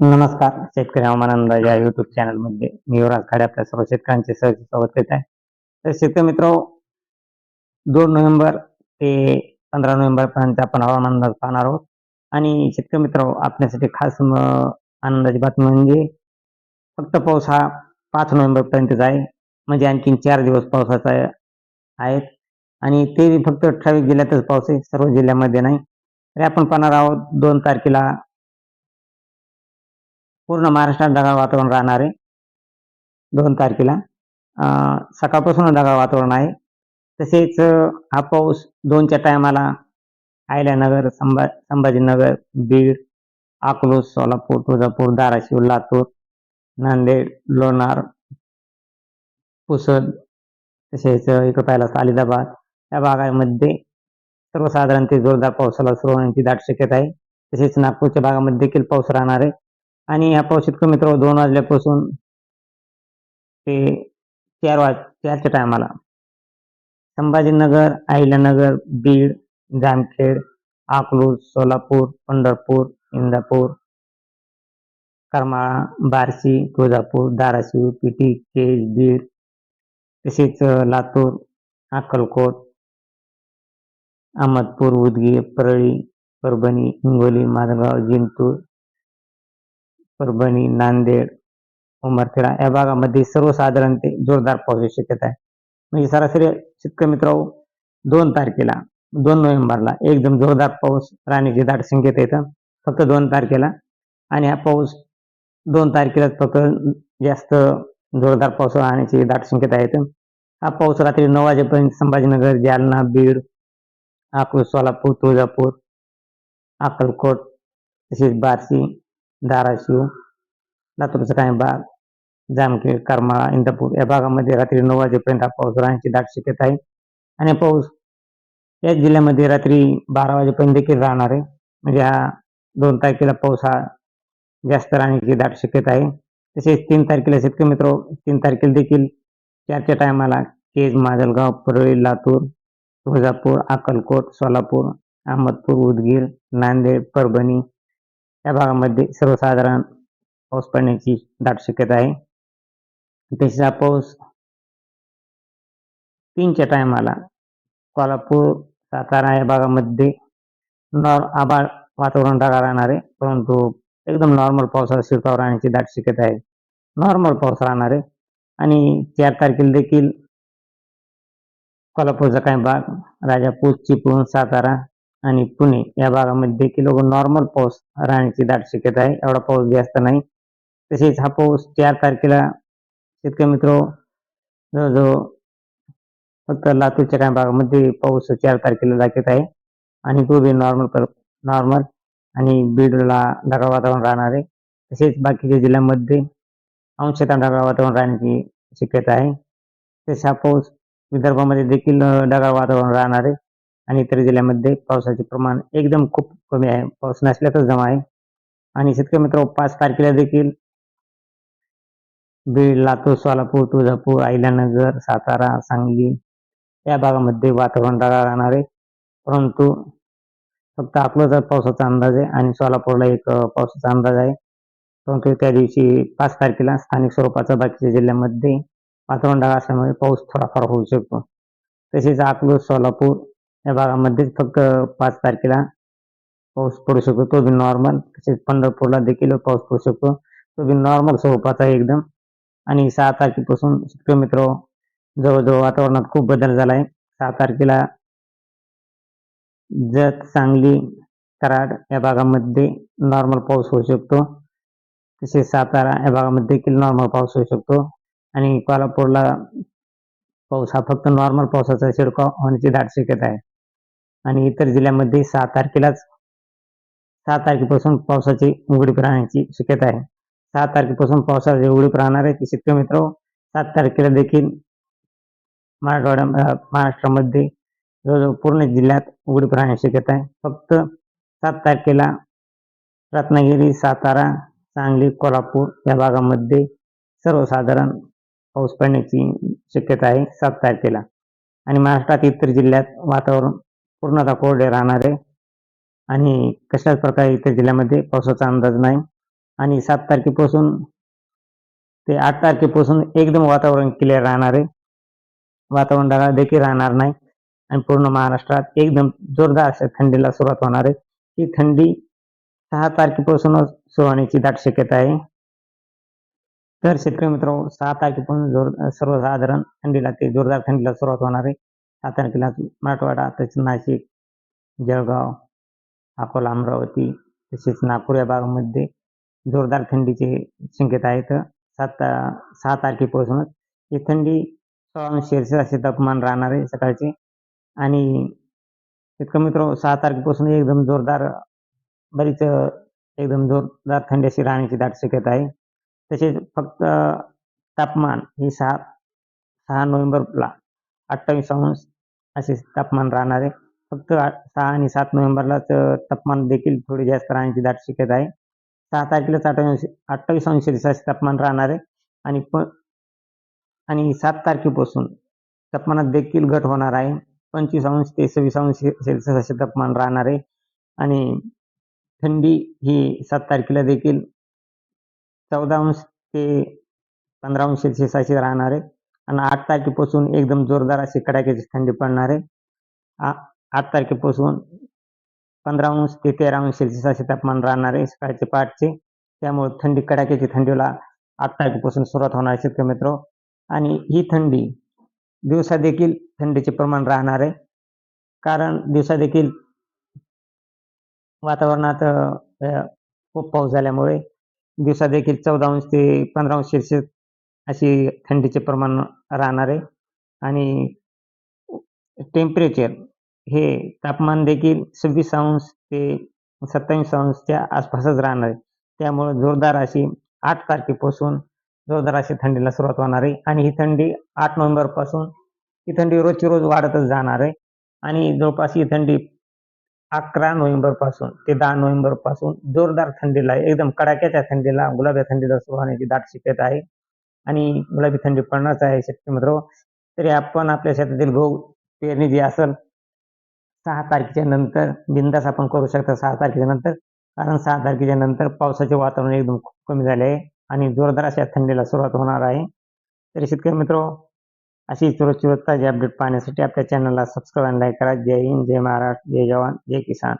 नमस्कार शेतकरी हवामान अंदाज या युट्यूब चॅनलमध्ये. मी युवराज खाडे आपल्या सर्व शेतकऱ्यांचे सहज स्वागत करीत आहे. तर शेतकरी मित्र दोन नोव्हेंबर ते पंधरा नोव्हेंबर पर्यंत आपण हवामान अंदाज पाहणार आहोत. आणि शेतकरी मित्र आपल्यासाठी खास आनंदाची बातमी म्हणजे फक्त पाऊस हा पाच नोव्हेंबर पर्यंतच आहे. म्हणजे आणखीन चार दिवस पावसाचा आहे- आहेत. आणि ते फक्त ठराविक जिल्ह्यातच पाऊस आहे सर्व जिल्ह्यामध्ये नाही. तरी आपण पाहणार आहोत दोन तारखेला पूर्ण महाराष्ट्रात ढगाळ वातावरण राहणार आहे. दोन तारखेला. सकाळपासून ढगाळ वातावरण आहे. तसेच हा पाऊस दोनच्या टायमाला आयल्यानगर संभा संभाजीनगर बीड अकलूज सोलापूर तुळजापूर धाराशिव लातूर नांदेड लोणार पुसद तसेच इकडं पाहिला सालिदाबाद या भागामध्ये सर्वसाधारण ते जोरदार पावसाला सुरू होण्याची दाट शक्यता आहे. तसेच नागपूरच्या भागामध्ये देखील पाऊस राहणार आहे. आणि या पाऊस शेतकरी दोन वाजल्यापासून ते चार वाज चारच्या टायमाला संभाजीनगर अहिल्यानगर बीड जामखेड अकलूज सोलापूर पंढरपूर इंदापूर करमाळा बार्शी तुळजापूर धाराशिव पिटी केज बीड तसेच लातूर अक्कलकोट अहमदपूर उदगीर परळी परभणी हिंगोली माधवगाव जिंतूर परभणी नांदेड उमरखेडा या भागामध्ये सर्वसाधारण ते जोरदार पावसाची शक्यता आहे. म्हणजे सरासरी शेतकरी मित्र दोन तारखेला दोन नोव्हेंबरला एकदम जोरदार पाऊस राहण्याची दाट संकेत येतं. फक्त दोन तारखेला आणि हा पाऊस दोन तारखेलाच फक्त जास्त जोरदार पाऊस राहण्याची दाट शक्यता येतं. हा पाऊस रात्री नऊ वाजेपर्यंत संभाजीनगर जालना बीड अकलूज सोलापूर तुळजापूर अक्कलकोट तसेच बार्शी धाराशिव लातूरचा काही भाग जामखेड करमाळा इंदापूर या भागामध्ये रात्री नऊ वाजेपर्यंत हा पाऊस राहण्याची दाट शक्यता आहे. आणि पाऊस या जिल्ह्यामध्ये रात्री बारा वाजेपर्यंत देखील राहणार आहे. म्हणजे हा दोन तारखेला पाऊस हा जास्त राहण्याची दाट शक्यता आहे. तसेच तीन तारखेला शेतकरी मित्र तीन तारखेला देखील चारच्या टायमाला केज माजलगाव परळी लातूर तुळजापूर अक्कलकोट सोलापूर अहमदपूर उदगीर नांदेड परभणी या भागामध्ये सर्वसाधारण पाऊस पडण्याची दाट शक्यता आहे. तसेच हा पाऊस तीनच्या टायमाला कोल्हापूर सातारा या भागामध्ये नॉर आभाळ वातावरण ढगाळ राहणार आहे. परंतु एकदम नॉर्मल पावसाळा शिरकाव राहण्याची दाट शक्यता आहे. नॉर्मल पाऊस राहणार आहे. आणि चार तारखेला देखील कोल्हापूरचा काही भाग राजापूर चिपळूण सातारा आणि पुणे या भागामध्ये देखील नॉर्मल पाऊस राहण्याची दाट शक्यता आहे. एवढा पाऊस जास्त नाही. तसेच हा पाऊस चार तारखेला शेतकरी मित्र जवळजवळ फक्त लातूरच्या काही भागामध्ये पाऊस चार तारखेला दाखवत आहे. आणि तो बी नॉर्मल नॉर्मल आणि बीडला ढगाळ वातावरण राहणार आहे. तसेच बाकीच्या जिल्ह्यांमध्ये अंशतः ढगाळ वातावरण राहण्याची शक्यता आहे. तसेच हा पाऊस विदर्भामध्ये देखील ढगाळ वातावरण राहणार आहे. आणि इतर जिल्ह्यामध्ये पावसाचे प्रमाण एकदम खूप कमी आहे. पाऊस नसल्यातच जमा आहे. आणि शेतकरी मित्र पाच तारखेला देखील बीड लातूर सोलापूर तुळजापूर अहिल्यानगर सातारा सांगली या भागामध्ये वातावरण ढगाळ राहणार आहे. परंतु फक्त अकलूजचा पावसाचा अंदाज आहे आणि सोलापूरला एक पावसाचा अंदाज आहे. परंतु त्या दिवशी पाच तारखेला स्थानिक स्वरूपाचा बाकीच्या जिल्ह्यामध्ये वातावरण ढगाळ असल्यामुळे पाऊस थोडाफार होऊ शकतो. तसेच अकलूज सोलापूर या भागामध्येच फक्त पाच तारखेला पाऊस पडू शकतो. तो बी नॉर्मल तसेच पंढरपूरला देखील पाऊस पडू शकतो. तो बी नॉर्मल स्वरूपाचा आहे एकदम. आणि सहा तारखेपासून शेतकरी मित्र जवळजवळ वातावरणात खूप बदल झाला आहे सहा तारखेला जत सांगली कराड या भागामध्ये नॉर्मल पाऊस होऊ शकतो. तसेच सातारा या भागामध्ये देखील नॉर्मल पाऊस होऊ शकतो. आणि कोल्हापूरला पाऊस हा फक्त नॉर्मल पावसाचा शिडकाव होण्याची दाट शक्यता आहे. आणि इतर जिल्ह्यामध्ये सहा तारखेलाच सहा तारखेपासून पावसाची उघडीप राहण्याची शक्यता आहे. सहा तारखेपासून पावसाची उघडीप राहणार आहे की शेतकरी मित्र सात तारखेला देखील मराठवाड्या महाराष्ट्रामध्ये जवळजवळ पूर्ण जिल्ह्यात उघडीप राहण्याची शक्यता आहे. फक्त सात तारखेला रत्नागिरी सातारा सांगली कोल्हापूर या भागामध्ये सर्वसाधारण पाऊस पडण्याची शक्यता आहे सात तारखेला. आणि महाराष्ट्रात इतर जिल्ह्यात वातावरण पूर्णतः कोरडे राहणार आहे. आणि कशाच प्रकारे इतर जिल्ह्यामध्ये पावसाचा अंदाज नाही. आणि सात तारखेपासून ते आठ तारखेपासून एकदम वातावरण क्लिअर राहणार आहे. वातावरण ढगाळ देखील राहणार नाही. आणि पूर्ण महाराष्ट्रात एकदम जोरदार अशा थंडीला सुरुवात होणार आहे. ही थंडी सहा तारखेपासूनच सुरू होण्याची दाट शक्यता आहे. तर शेतकरी मित्र सहा तारखेपासून जोर सर्वसाधारण थंडीला ते जोरदार थंडीला सुरुवात होणार आहे. सातारा तारखेला मराठवाडा तसेच नाशिक जळगाव अकोला अमरावती तसेच नागपूर या भागामध्ये जोरदार थंडीचे संकेत आहेत. सात सहा तारखेपासूनच ही थंडी सोळा सेल्सिअस असे तापमान राहणार आहे सकाळचे. आणि इतकं मित्र सहा तारखेपासून एकदम जोरदार बरीच एकदम जोरदार थंडी अशी राहण्याची दाट शक्यता आहे. तसेच फक्त तापमान ही सहा सहा नोव्हेंबरला अठ्ठावीस अंश असे तापमान राहणार आहे. फक्त सहा आणि सात नोव्हेंबरलाच तापमान देखील थोडी जास्त राहण्याची दाट शक्यता आहे. सहा तारखेलाच अठ्ठावीस अठ्ठावीस अंश सेल्सिअस तापमान राहणार आहे. आणि प आणि सात तारखेपासून तापमानात देखील घट होणार आहे. पंचवीस अंश ते सव्वीस अंश सेल्सिअस असे तापमान राहणार आहे. आणि थंडी ही सात तारखेला देखील चौदा अंश ते पंधरा अंश सेल्सिअस अशी राहणार आहे. आणि आठ तारखेपासून एकदम जोरदार अशी कडाक्याची थंडी पडणार आहे. आ आठ तारखेपासून पंधरा अंश ते तेरा अंश सेल्सिअस असे तापमान राहणार आहे सकाळचे पाठचे त्यामुळे थंडी कडाक्याची थंडीला आठ तारखेपासून सुरुवात होणार आहे शेतकरी मित्र. आणि ही थंडी दिवसा देखील थंडीचे प्रमाण राहणार आहे. कारण दिवसा देखील वातावरणात खूप पाऊस झाल्यामुळे दिवसा देखील चौदा अंश ते पंधरा अंश सेल्सिअस अशी थंडीचे प्रमाण राहणार आहे. आणि टेम्परेचर हे तापमान देखील सव्वीस अंश ते सत्तावीस अंशच्या आसपासच राहणार आहे. त्यामुळे जोरदार अशी आठ तारखेपासून जोरदार अशी थंडीला सुरुवात होणार आहे. आणि ही थंडी आठ नोव्हेंबरपासून ही थंडी रोजची रोज वाढतच जाणार आहे. आणि जवळपास ही थंडी अकरा नोव्हेंबरपासून ते दहा नोव्हेंबरपासून जोरदार थंडीला एकदम कडाक्याच्या थंडीला गुलाब्या थंडीला सुरू होण्याची दाट शक्यता आहे. आणि गुलाबी थंडी पडणारच आहे शेतकरी मित्र तरी आपण आपल्या शेतातील गहू पेरणी जी असेल सहा तारखेच्या नंतर बिंदास आपण करू शकता सहा तारखेच्या नंतर. कारण सहा तारखेच्या नंतर पावसाचे वातावरण एकदम खूप कमी झाले आहे आणि जोरदार अशा थंडीला सुरुवात होणार आहे. तरी शेतकरी मित्र अशी रोजची रोज ताजी अपडेट पाहण्यासाठी आपल्या चॅनलला सबस्क्राईब आणि लाईक करा. जय हिंद जय महाराष्ट्र जय जवान जय किसान.